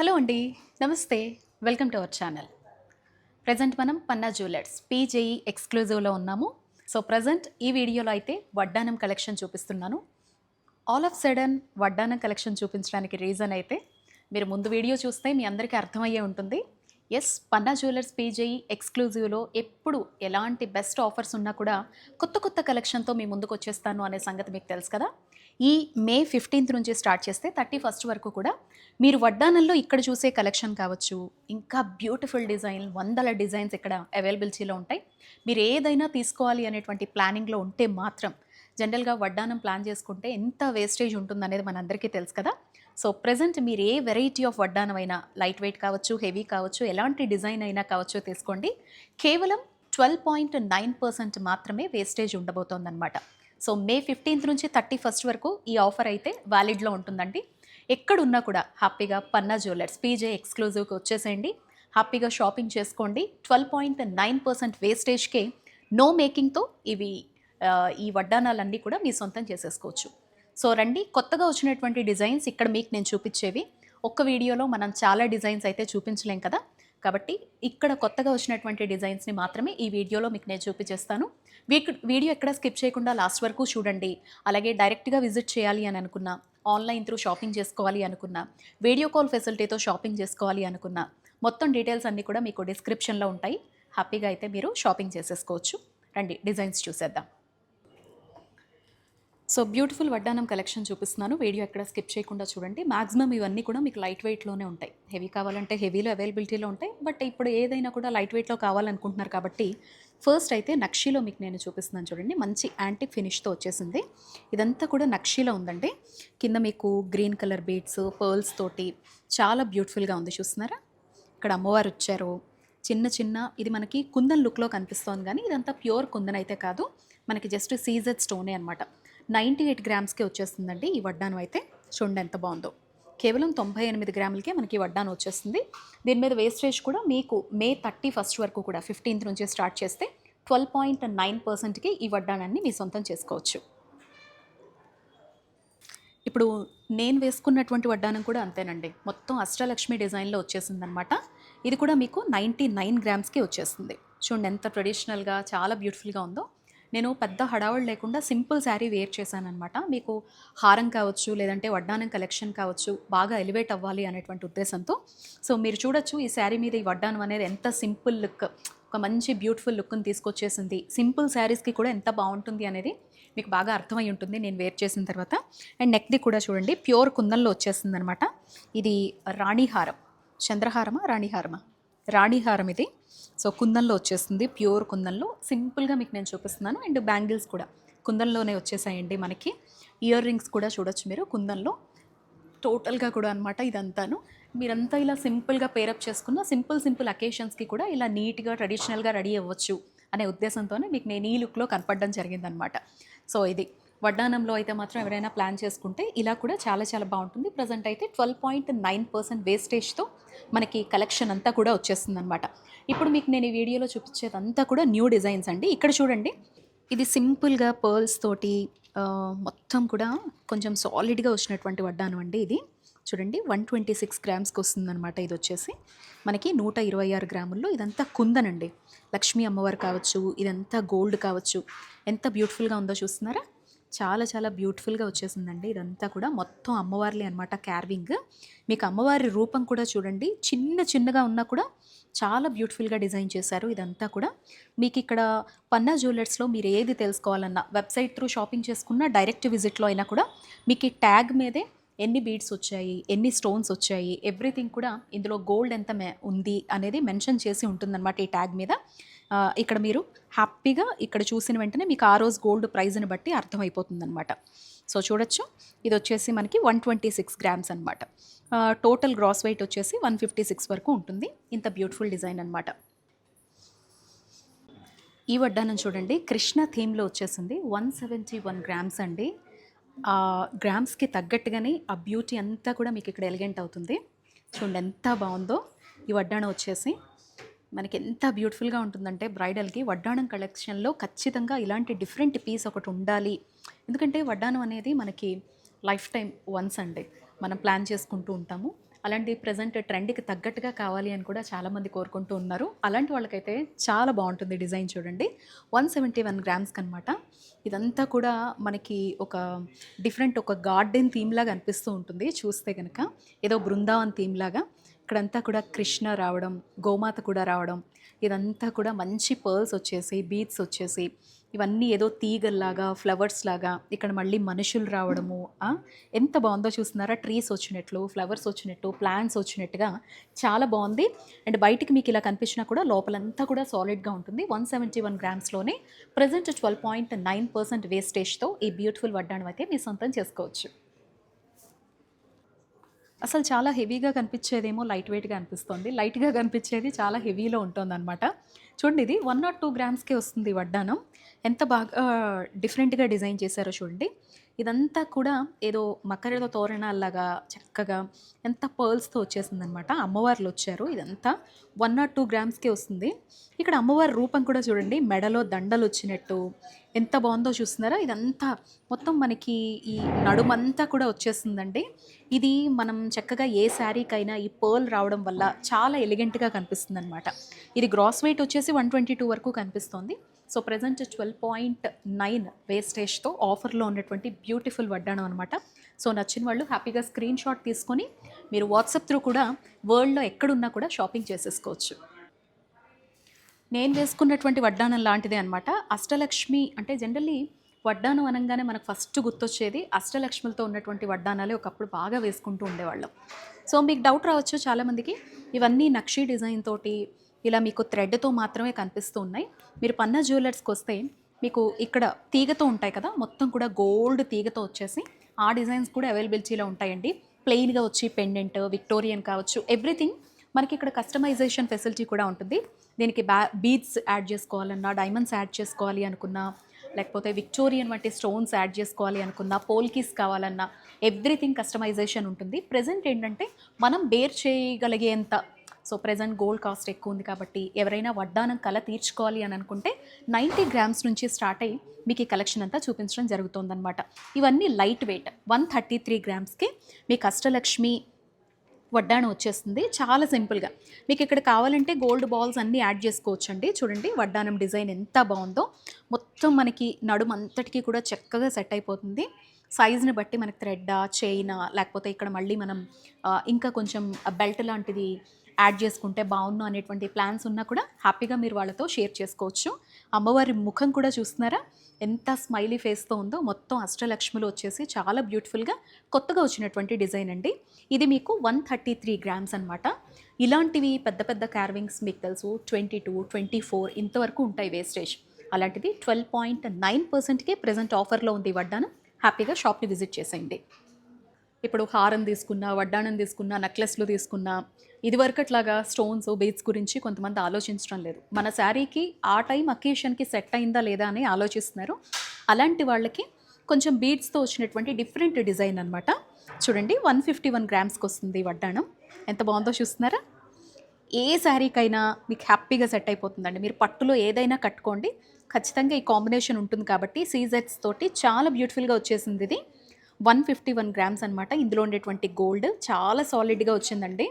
Hello అండి. నమస్తే. Welcome to our channel. Present మనం పన్నా జ్యువెలర్స్ పీజేఈ ఎక్స్క్లూజివ్లో ఉన్నాము. సో ప్రజెంట్ ఈ వీడియోలో అయితే వడ్డానం కలెక్షన్ చూపిస్తున్నాను. ఆల్ ఆఫ్ సడన్ వడ్డానం కలెక్షన్ చూపించడానికి రీజన్ అయితే మీరు ముందు వీడియో చూస్తే మీ అందరికీ అర్థమయ్యే ఉంటుంది. ఎస్ పన్నా జ్యువెలర్స్ పీజేఈ ఎక్స్క్లూజివ్లో ఎప్పుడు ఎలాంటి బెస్ట్ ఆఫర్స్ ఉన్నా కూడా కొత్త కొత్త కలెక్షన్తో మీ ముందుకు వచ్చేస్తాను అనే సంగతి మీకు తెలుసు కదా. ఈ మే ఫిఫ్టీన్త్ నుంచి స్టార్ట్ చేస్తే థర్టీ ఫస్ట్ వరకు కూడా మీరు వడ్డానంలో ఇక్కడ చూసే కలెక్షన్ కావచ్చు. ఇంకా బ్యూటిఫుల్ డిజైన్ వందల డిజైన్స్ ఇక్కడ అవైలబిలిటీలో ఉంటాయి. మీరు ఏదైనా తీసుకోవాలి అనేటువంటి ప్లానింగ్లో ఉంటే మాత్రం జనరల్గా వడ్డానం ప్లాన్ చేసుకుంటే ఎంత వేస్టేజ్ ఉంటుందనేది మనందరికీ తెలుసు కదా. సో ప్రజెంట్ మీరు ఏ వెరైటీ ఆఫ్ వడ్డానం అయినా లైట్ వెయిట్ కావచ్చు హెవీ కావచ్చు ఎలాంటి డిజైన్ అయినా కావచ్చు తీసుకోండి. కేవలం ట్వెల్వ్ పాయింట్ నైన్ పర్సెంట్ మాత్రమే వేస్టేజ్ ఉండబోతోందనమాట సో మే ఫిఫ్టీన్త్ నుంచి థర్టీ ఫస్ట్ వరకు ఈ ఆఫర్ అయితే వ్యాలిడ్లో ఉంటుందండి. ఎక్కడున్నా కూడా హ్యాపీగా పన్నా జ్యువెలర్స్ పీజే ఎక్స్క్లూజివ్కి వచ్చేసేయండి. హ్యాపీగా షాపింగ్ చేసుకోండి. ట్వెల్వ్ పాయింట్ నైన్ పర్సెంట్ వేస్టేజ్కే నో మేకింగ్తో ఇవి ఈ వడ్డానాలన్నీ కూడా మీ సొంతం చేసేసుకోవచ్చు. సో రండి కొత్తగా వచ్చినటువంటి డిజైన్స్ ఇక్కడ మీకు నేను చూపించేవి. ఒక్క వీడియోలో మనం చాలా డిజైన్స్ అయితే చూపించలేం కదా. కాబట్టి ఇక్కడ కొత్తగా వచ్చినటువంటి డిజైన్స్ని మాత్రమే ఈ వీడియోలో మీకు నేను చూపించేస్తాను. వీడియో ఎక్కడ స్కిప్ చేయకుండా లాస్ట్ వరకు చూడండి. అలాగే డైరెక్ట్గా విజిట్ చేయాలి అని అనుకున్నా. ఆన్లైన్ త్రూ షాపింగ్ చేసుకోవాలి అనుకున్నా. వీడియో కాల్ ఫెసిలిటీతో షాపింగ్ చేసుకోవాలి అనుకున్నా. మొత్తం డీటెయిల్స్ అన్నీ కూడా మీకు డిస్క్రిప్షన్లో ఉంటాయి. హ్యాపీగా అయితే మీరు షాపింగ్ చేసేసుకోవచ్చు. రండి డిజైన్స్ చూసేద్దాం. సో బ్యూటిఫుల్ వడ్డానం కలెక్షన్ చూపిస్తున్నాను. వీడియో ఎక్కడ స్కిప్ చేయకుండా చూడండి. మాక్సిమం ఇవన్నీ కూడా మీకు లైట్ వెయిట్లోనే ఉంటాయి. హెవీ కావాలంటే హెవీలో అవైలబిలిటీలో ఉంటాయి. బట్ ఇప్పుడు ఏదైనా కూడా లైట్ వెయిట్లో కావాలనుకుంటున్నారు కాబట్టి ఫస్ట్ అయితే నక్షీలో మీకు నేను చూపిస్తున్నాను చూడండి. మంచి యాంటిక్ ఫినిష్తో వచ్చేసింది. ఇదంతా కూడా నక్షీలో ఉందండి. కింద మీకు గ్రీన్ కలర్ బీడ్స్ పర్ల్స్ తోటి చాలా బ్యూటిఫుల్గా ఉంది. చూస్తున్నారా? ఇక్కడ అమ్మవారు వచ్చారు. చిన్న చిన్న ఇది మనకి కుందన్ లుక్లో కనిపిస్తోంది కానీ ఇదంతా ప్యూర్ కుందన్ అయితే కాదు. మనకి జస్ట్ సీజెడ్ స్టోనే అనమాట నైంటీ ఎయిట్ గ్రామ్స్కే వచ్చేస్తుందండి ఈ వడ్డానం అయితే. చూడండి ఎంత బాగుందో. కేవలం తొంభై ఎనిమిది గ్రాములకే మనకి ఈ వడ్డానం వచ్చేస్తుంది. దీని మీద వేస్టేజ్ కూడా మీకు మే థర్టీ ఫస్ట్ వరకు కూడా ఫిఫ్టీన్త్ నుంచి స్టార్ట్ చేస్తే ట్వెల్వ్ పాయింట్ నైన్ పర్సెంట్కి ఈ వడ్డానాన్ని మీ సొంతం చేసుకోవచ్చు. ఇప్పుడు నేను వేసుకున్నటువంటి వడ్డానం కూడా అంతేనండి. మొత్తం అష్టలక్ష్మి డిజైన్లో వచ్చేసిందనమాట ఇది కూడా మీకు నైంటీ నైన్ గ్రామ్స్కి వచ్చేస్తుంది. చూడండి ఎంత ట్రెడిషనల్గా చాలా బ్యూటిఫుల్గా ఉందో. నేను పెద్ద హడావుడు లేకుండా సింపుల్ శారీ వేర్ చేశానమాట మీకు హారం కావచ్చు లేదంటే వడ్డానం కలెక్షన్ కావచ్చు బాగా ఎలివేట్ అవ్వాలి అనేటువంటి ఉద్దేశంతో. సో మీరు చూడొచ్చు ఈ శారీ మీద ఈ వడ్డానం అనేది ఎంత సింపుల్ లుక్ ఒక మంచి బ్యూటిఫుల్ లుక్ని తీసుకొచ్చేసింది. సింపుల్ శారీస్కి కూడా ఎంత బాగుంటుంది అనేది మీకు బాగా అర్థమై ఉంటుంది నేను వేర్ చేసిన తర్వాత. అండ్ నెక్ది కూడా చూడండి ప్యూర్ కుందల్లో వచ్చేసింది అనమాట ఇది రాణిహారం. చంద్రహారమా రాణిహారమా? రాణిహారం ఇది. సో కుందన్లో వచ్చేస్తుంది ప్యూర్ కుందన్లో సింపుల్గా మీకు నేను చూపిస్తున్నాను. అండ్ బ్యాంగిల్స్ కూడా. కుందన్లోనే వచ్చేసాయండి మనకి. ఇయర్ రింగ్స్ కూడా చూడొచ్చు మీరు కుందన్లో టోటల్గా కూడా అనమాట ఇదంతాను. మీరంతా ఇలా సింపుల్గా పేరప్ చేసుకున్న సింపుల్ సింపుల్ అకేషన్స్కి కూడా ఇలా నీట్గా ట్రెడిషనల్గా రెడీ అవ్వచ్చు అనే ఉద్దేశంతోనే మీకు నేను ఈ లుక్లో కనపడడం జరిగిందనమాట సో ఇది. వడ్డానంలో అయితే మాత్రం ఎవరైనా ప్లాన్ చేసుకుంటే ఇలా కూడా చాలా చాలా బాగుంటుంది. ప్రజెంట్ అయితే ట్వెల్వ్ పాయింట్ నైన్ పర్సెంట్ వేస్టేజ్తో మనకి కలెక్షన్ అంతా కూడా వచ్చేస్తుంది అనమాట ఇప్పుడు మీకు నేను ఈ వీడియోలో చూపించేదంతా కూడా న్యూ డిజైన్స్ అండి. ఇక్కడ చూడండి ఇది సింపుల్గా పర్ల్స్ తోటి మొత్తం కూడా కొంచెం సాలిడ్గా వచ్చినటువంటి వడ్డానం అండి ఇది. చూడండి వన్ ట్వంటీ సిక్స్ గ్రామ్స్కి వస్తుందన్నమాట ఇది వచ్చేసి. మనకి నూట ఇరవై ఆరు గ్రాముల్లో ఇదంతా కుందనండి లక్ష్మీ అమ్మవారు కావచ్చు ఇదంతా గోల్డ్ కావచ్చు. ఎంత బ్యూటిఫుల్గా ఉందో చూస్తున్నారా? చాలా చాలా బ్యూటిఫుల్గా వచ్చేసిందండి. ఇదంతా కూడా మొత్తం అమ్మవార్లే అనమాట క్యార్వింగ్ మీకు అమ్మవారి రూపం కూడా చూడండి. చిన్న చిన్నగా ఉన్నా కూడా చాలా బ్యూటిఫుల్గా డిజైన్ చేశారు ఇదంతా కూడా. మీకు ఇక్కడ పన్నా జ్యువెలర్స్లో మీరు ఏది తెలుసుకోవాలన్నా వెబ్సైట్ త్రూ షాపింగ్ చేసుకున్నా డైరెక్ట్ విజిట్లో అయినా కూడా మీకు ఈ ట్యాగ్ మీదే ఎన్ని బీడ్స్ వచ్చాయి ఎన్ని స్టోన్స్ వచ్చాయి ఎవ్రీథింగ్ కూడా ఇందులో గోల్డ్ ఎంత మే- ఉంది అనేది మెన్షన్ చేసి ఉంటుందన్నమాట ఈ ట్యాగ్ మీద. ఇక్కడ మీరు హ్యాపీగా ఇక్కడ చూసిన వెంటనే మీకు ఆ రోజు గోల్డ్ ప్రైజ్ని బట్టి అర్థమైపోతుంది అనమాట సో చూడొచ్చు. ఇది వచ్చేసి మనకి వన్ ట్వంటీ సిక్స్ గ్రామ్స్ అనమాట టోటల్ గ్రాస్ వెయిట్ వచ్చేసి వన్ ఫిఫ్టీ సిక్స్ వరకు ఉంటుంది. ఇంత బ్యూటిఫుల్ డిజైన్ అనమాట ఈ వడ్డానం చూడండి. కృష్ణ థీమ్లో వచ్చేసింది. వన్ సెవెంటీ వన్ గ్రామ్స్ అండి. ఆ గ్రామ్స్కి తగ్గట్టుగానే ఆ బ్యూటీ అంతా కూడా మీకు ఇక్కడ ఎలిగెంట్ అవుతుంది. చూడండి ఎంత బాగుందో. ఈ వడ్డాణం వచ్చేసి మనకి ఎంత బ్యూటిఫుల్గా ఉంటుందంటే బ్రైడల్కి వడ్డాణం కలెక్షన్లో ఖచ్చితంగా ఇలాంటి డిఫరెంట్ పీస్ ఒకటి ఉండాలి. ఎందుకంటే వడ్డాణం అనేది మనకి లైఫ్ టైం వన్స్ అండి. మనం ప్లాన్ చేసుకుంటూ ఉంటాము. అలాంటి ప్రజెంట్ ట్రెండ్కి తగ్గట్టుగా కావాలి అని కూడా చాలామంది కోరుకుంటూ ఉన్నారు. అలాంటి వాళ్ళకైతే చాలా బాగుంటుంది డిజైన్ చూడండి. వన్ సెవెంటీ వన్ గ్రామ్స్కి అనమాట ఇదంతా కూడా మనకి ఒక డిఫరెంట్ ఒక గార్డెన్ థీమ్ లాగా అనిపిస్తూ ఉంటుంది. చూస్తే కనుక ఏదో బృందావన్ థీమ్ లాగా ఇక్కడంతా కూడా కృష్ణ రావడం గోమాత కూడా రావడం ఇదంతా కూడా మంచి పర్ల్స్ వచ్చేసి బీట్స్ వచ్చేసి ఇవన్నీ ఏదో తీగల్లాగా ఫ్లవర్స్ లాగా ఇక్కడ మళ్ళీ మనుషులు రావడము ఎంత బాగుందో చూస్తున్నారా? ట్రీస్ వచ్చినట్లు ఫ్లవర్స్ వచ్చినట్టు ప్లాంట్స్ వచ్చినట్టుగా చాలా బాగుంది. అండ్ బయటికి మీకు ఇలా కనిపించినా కూడా లోపలంతా కూడా సాలిడ్గా ఉంటుంది. One seventy one గ్రామ్స్లోనే present twelve point nine percent వేస్టేజ్తో ఈ బ్యూటిఫుల్ వడ్డాణం అయితే మీ సొంతం చేసుకోవచ్చు. అసలు చాలా హెవీగా కనిపించేదేమో లైట్ వెయిట్గా అనిపిస్తుంది. లైట్గా కనిపించేది చాలా హెవీలో ఉంటుంది అనమాట చూడండి ఇది వన్ నాట్ టూ గ్రామ్స్కే వస్తుంది వడ్డానం ఎంత బాగా డిఫరెంట్గా డిజైన్ చేశారో చూడండి. ఇదంతా కూడా ఏదో మకరదో తోరణాల్లాగా చక్కగా ఎంత పర్ల్స్తో వచ్చేసింది అనమాట అమ్మవార్లు వచ్చారు. ఇదంతా వన్ నాట్ టూ గ్రామ్స్కే వస్తుంది. ఇక్కడ అమ్మవారి రూపం కూడా చూడండి. మెడలో దండలు వచ్చినట్టు ఎంత బాగుందో చూస్తున్నారా? ఇదంతా మొత్తం మనకి ఈ నడుమంతా కూడా వచ్చేస్తుందండి. ఇది మనం చక్కగా ఏ శారీకైనా ఈ పర్ల్ రావడం వల్ల చాలా ఎలిగెంట్గా కనిపిస్తుంది అనమాట ఇది గ్రాస్ వెయిట్ వచ్చేసి వన్ ట్వంటీ టూ వరకు కనిపిస్తోంది. So present twelve point nine వేస్టేజ్తో ఆఫర్లో ఉన్నటువంటి బ్యూటిఫుల్ వడ్డాణం అనమాట సో నచ్చిన వాళ్ళు హ్యాపీగా స్క్రీన్ షాట్ తీసుకొని మీరు వాట్సాప్ త్రూ కూడా వరల్డ్లో ఎక్కడున్నా కూడా షాపింగ్ చేసేసుకోవచ్చు. నేను వేసుకున్నటువంటి వడ్డానం లాంటిదే అనమాట అష్టలక్ష్మి అంటే జనరల్లీ వడ్డానం అనగానే మనకు ఫస్ట్ గుర్తొచ్చేది అష్టలక్ష్ములతో ఉన్నటువంటి వడ్డానాలే ఒకప్పుడు బాగా వేసుకుంటూ ఉండేవాళ్ళం. సో మీకు డౌట్ రావచ్చు చాలామందికి. ఇవన్నీ నక్షీ డిజైన్ తోటి ఇలా మీకు థ్రెడ్తో మాత్రమే కనిపిస్తూ ఉన్నాయి. మీరు పన్నా జ్యువెలర్స్కి వస్తే మీకు ఇక్కడ తీగతో ఉంటాయి కదా మొత్తం కూడా గోల్డ్ తీగతో వచ్చేసి ఆ డిజైన్స్ కూడా అవైలబిలిటీలో ఉంటాయండి. ప్లెయిన్గా వచ్చి పెండెంట్ విక్టోరియన్ కావచ్చు ఎవ్రీథింగ్ మనకి ఇక్కడ కస్టమైజేషన్ ఫెసిలిటీ కూడా ఉంటుంది. దీనికి బ్యా బీడ్స్ యాడ్ చేసుకోవాలన్నా డైమండ్స్ యాడ్ చేసుకోవాలి అనుకున్నా లేకపోతే విక్టోరియన్ వంటి స్టోన్స్ యాడ్ చేసుకోవాలి అనుకున్నా పోల్కీస్ కావాలన్నా ఎవ్రీథింగ్ కస్టమైజేషన్ ఉంటుంది. ప్రజెంట్ ఏంటంటే మనం బేర్ చేయగలిగేంత సో ప్రజెంట్ గోల్డ్ కాస్ట్ ఎక్కువ ఉంది కాబట్టి ఎవరైనా వడ్డానం కల తీర్చుకోవాలి అని అనుకుంటే నైంటీ గ్రామ్స్ నుంచి స్టార్ట్ అయ్యి మీకు ఈ కలెక్షన్ అంతా చూపించడం జరుగుతుందన్నమాట. ఇవన్నీ light weight one thirty three గ్రామ్స్కి మీకు అష్టలక్ష్మి వడ్డాణం వచ్చేస్తుంది. చాలా సింపుల్గా మీకు ఇక్కడ కావాలంటే గోల్డ్ బాల్స్ అన్నీ యాడ్ చేసుకోవచ్చండి. చూడండి వడ్డానం డిజైన్ ఎంత బాగుందో. మొత్తం మనకి నడుము అంతటికీ కూడా చక్కగా సెట్ అయిపోతుంది. సైజ్ని బట్టి మనకి థ్రెడ్డా చైనా లేకపోతే ఇక్కడ మళ్ళీ మనం ఇంకా కొంచెం బెల్ట్ లాంటిది యాడ్ చేసుకుంటే బాగున్ను అనేటువంటి ప్లాన్స్ ఉన్నా కూడా హ్యాపీగా మీరు వాళ్ళతో షేర్ చేసుకోవచ్చు. అమ్మవారి ముఖం కూడా చూస్తున్నారా? ఎంత స్మైలీ ఫేస్తో ఉందో. మొత్తం అష్టలక్ష్ములు వచ్చేసి చాలా బ్యూటిఫుల్గా కొత్తగా వచ్చినటువంటి డిజైన్ అండి. ఇది మీకు వన్ థర్టీ త్రీ గ్రామ్స్ అనమాట ఇలాంటివి పెద్ద పెద్ద క్యార్వింగ్స్ మీకు తెలుసు. ట్వంటీ టూ ట్వంటీ ఫోర్ ఇంతవరకు ఉంటాయి వేస్టేజ్ అలాంటిది ట్వెల్వ్ పాయింట్ నైన్ పర్సెంట్కే ప్రజెంట్ ఆఫర్లో ఉంది వడ్డాను. హ్యాపీగా షాప్ని విజిట్ చేసేయండి. ఇప్పుడు హారం తీసుకున్నా వడ్డాణం తీసుకున్నా నెక్లెస్లు తీసుకున్నా ఇదివరకట్లాగా స్టోన్స్ బీట్స్ గురించి కొంతమంది ఆలోచించడం లేదు. మన శారీకి ఆ టైం అకేషన్కి సెట్ అయిందా లేదా అని ఆలోచిస్తున్నారు. అలాంటి వాళ్ళకి కొంచెం బీడ్స్తో వచ్చినటువంటి డిఫరెంట్ డిజైన్ అనమాట చూడండి వన్ ఫిఫ్టీ వన్ గ్రామ్స్కి వస్తుంది ఈ వడ్డాణం. ఎంత బాగుందో చూస్తున్నారా? ఏ శారీకైనా మీకు హ్యాపీగా సెట్ అయిపోతుందండి. మీరు పట్టులో ఏదైనా కట్టుకోండి. ఖచ్చితంగా ఈ కాంబినేషన్ ఉంటుంది కాబట్టి సీజెట్స్ తోటి చాలా బ్యూటిఫుల్గా వచ్చేసింది ఇది. వన్ ఫిఫ్టీ వన్ గ్రామ్స్ అనమాట ఇందులో ఉండేటువంటి గోల్డ్ చాలా సాలిడ్గా వచ్చిందండి.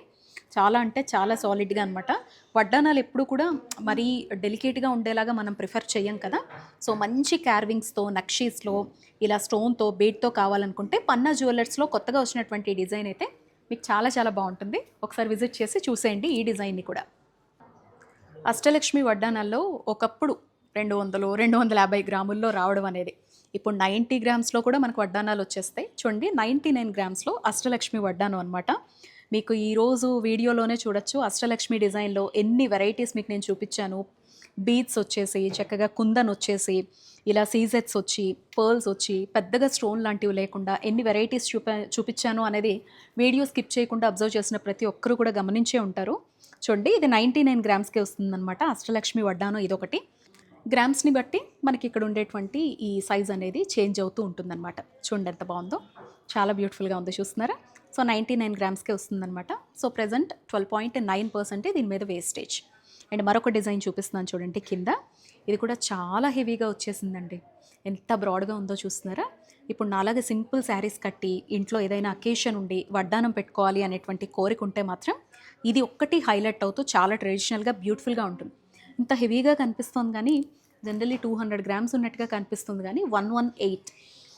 చాలా అంటే చాలా సాలిడ్గా అనమాట వడ్డానాలు ఎప్పుడు కూడా మరీ డెలికేట్గా ఉండేలాగా మనం ప్రిఫర్ చేయం కదా. సో మంచి క్యార్వింగ్స్తో నక్షీస్లో ఇలా స్టోన్తో బేట్తో కావాలనుకుంటే పన్నా జ్యువెలర్స్లో కొత్తగా వచ్చినటువంటి డిజైన్ అయితే మీకు చాలా చాలా బాగుంటుంది. ఒకసారి విజిట్ చేసి చూసేయండి ఈ డిజైన్ని కూడా. అష్టలక్ష్మి వడ్డానాల్లో ఒకప్పుడు రెండు వందలు రెండు వందల యాభై గ్రాముల్లో రావడం అనేది. ఇప్పుడు నైంటీ గ్రామ్స్లో కూడా మనకు వడ్డానాలు వచ్చేస్తాయి. చూడండి నైంటీ నైన్ గ్రామ్స్లో అష్టలక్ష్మి వడ్డానం అనమాట మీకు ఈరోజు వీడియోలోనే చూడొచ్చు. అష్టలక్ష్మి డిజైన్లో ఎన్ని వెరైటీస్ మీకు నేను చూపించాను. బీడ్స్ వచ్చేసి చక్కగా కుందన్ వచ్చేసి ఇలా సీజెట్స్ వచ్చి పర్ల్స్ వచ్చి పెద్దగా స్టోన్ లాంటివి లేకుండా ఎన్ని వెరైటీస్ చూప చూపించాను అనేది వీడియో స్కిప్ చేయకుండా అబ్జర్వ్ చేసిన ప్రతి ఒక్కరు కూడా గమనించే ఉంటారు. చూడండి ఇది నైంటీ నైన్ గ్రామ్స్కే వస్తుందన్నమాట అష్టలక్ష్మి వడ్డాను ఇదొకటి. గ్రామ్స్ని బట్టి మనకి ఇక్కడ ఉండేటువంటి ఈ సైజ్ అనేది చేంజ్ అవుతూ ఉంటుందన్నమాట. చూడండి ఎంత బాగుందో. చాలా బ్యూటిఫుల్గా ఉంది చూస్తున్నారా? సో నైంటీ నైన్ గ్రామ్స్కే వస్తుందన్నమాట. So present twelve point nine పర్సెంటే దీని మీద వేస్టేజ్. అండ్ మరొక డిజైన్ చూపిస్తున్నాను చూడండి కింద. ఇది కూడా చాలా హెవీగా వచ్చేసిందండి. ఎంత బ్రాడ్గా ఉందో చూస్తున్నారా? ఇప్పుడు నాలాగే సింపుల్ శారీస్ కట్టి ఇంట్లో ఏదైనా అకేషన్ ఉండి వడ్డానం పెట్టుకోవాలి అనేటువంటి కోరిక ఉంటే మాత్రం ఇది ఒక్కటి హైలైట్ అవుతూ చాలా ట్రెడిషనల్గా బ్యూటిఫుల్గా ఉంటుంది. ఇంత హెవీగా కనిపిస్తోంది కానీ జనరల్లీ టూ హండ్రెడ్ గ్రామ్స్ ఉన్నట్టుగా కనిపిస్తుంది కానీ one one eight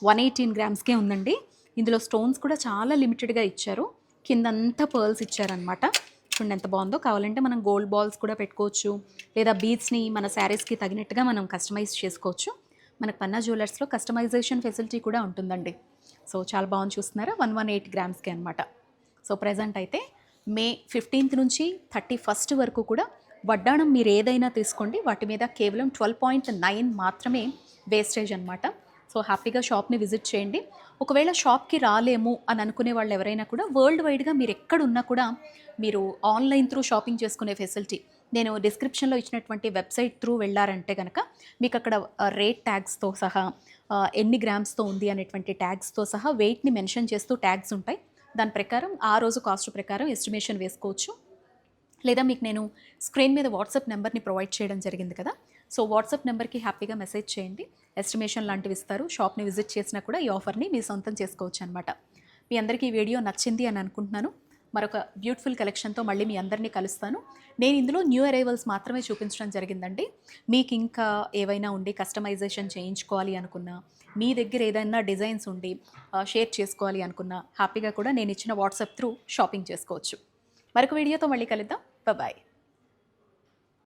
one eighteen గ్రామ్స్కే ఉందండి. ఇందులో స్టోన్స్ కూడా చాలా లిమిటెడ్గా ఇచ్చారు. కిందంతా పర్ల్స్ ఇచ్చారనమాట చూడండి ఎంత బాగుందో. కావాలంటే మనం గోల్డ్ బాల్స్ కూడా పెట్టుకోవచ్చు. లేదా బీడ్స్ని మన శారీస్కి తగినట్టుగా మనం కస్టమైజ్ చేసుకోవచ్చు. మనకు పన్నా జ్యువెలర్స్లో కస్టమైజేషన్ ఫెసిలిటీ కూడా ఉంటుందండి. సో చాలా బాగుంది చూస్తున్నారా? వన్ వన్ ఎయిట్ గ్రామ్స్కి అనమాట సో ప్రజెంట్ అయితే మే ఫిఫ్టీన్త్ నుంచి థర్టీ ఫస్ట్ వరకు కూడా వడ్డాణం మీరు ఏదైనా తీసుకోండి. వాటి మీద కేవలం ట్వెల్వ్ పాయింట్ నైన్ మాత్రమే వేస్టేజ్ అనమాట సో హ్యాపీగా షాప్ని విజిట్ చేయండి. ఒకవేళ షాప్కి రాలేము అని అనుకునే వాళ్ళు ఎవరైనా కూడా వరల్డ్ వైడ్గా మీరు ఎక్కడున్నా కూడా మీరు ఆన్లైన్ త్రూ షాపింగ్ చేసుకునే ఫెసిలిటీ. నేను డిస్క్రిప్షన్లో ఇచ్చినటువంటి వెబ్సైట్ త్రూ వెళ్ళారంటే కనుక మీకు అక్కడ రేట్ ట్యాగ్స్తో సహా ఎన్ని గ్రామ్స్తో ఉంది అనేటువంటి ట్యాగ్స్తో సహా వెయిట్ని మెన్షన్ చేస్తూ ట్యాగ్స్ ఉంటాయి. దాని ప్రకారం ఆ రోజు కాస్ట్ ప్రకారం ఎస్టిమేషన్ వేసుకోవచ్చు. లేదా మీకు నేను స్క్రీన్ మీద వాట్సాప్ నెంబర్ని ప్రొవైడ్ చేయడం జరిగింది కదా. సో వాట్సాప్ నెంబర్కి హ్యాపీగా మెసేజ్ చేయండి. ఎస్టిమేషన్ లాంటివి ఇస్తారు. షాప్ని విజిట్ చేసినా కూడా ఈ ఆఫర్ని మీ సొంతం చేసుకోవచ్చు అనమాట మీ అందరికీ ఈ వీడియో నచ్చింది అని అనుకుంటున్నాను. మరొక బ్యూటిఫుల్ కలెక్షన్తో మళ్ళీ మీ అందరినీ కలుస్తాను. నేను ఇందులో న్యూ అరైవల్స్ మాత్రమే చూపించడం జరిగిందండి. మీకు ఇంకా ఏవైనా ఉండి కస్టమైజేషన్ చేయించుకోవాలి అనుకున్నా మీ దగ్గర ఏదైనా డిజైన్స్ ఉండి షేర్ చేసుకోవాలి అనుకున్నా హ్యాపీగా కూడా నేను ఇచ్చిన వాట్సాప్ త్రూ షాపింగ్ చేసుకోవచ్చు. మరొక వీడియోతో మళ్ళీ కలుద్దాం. బాయ్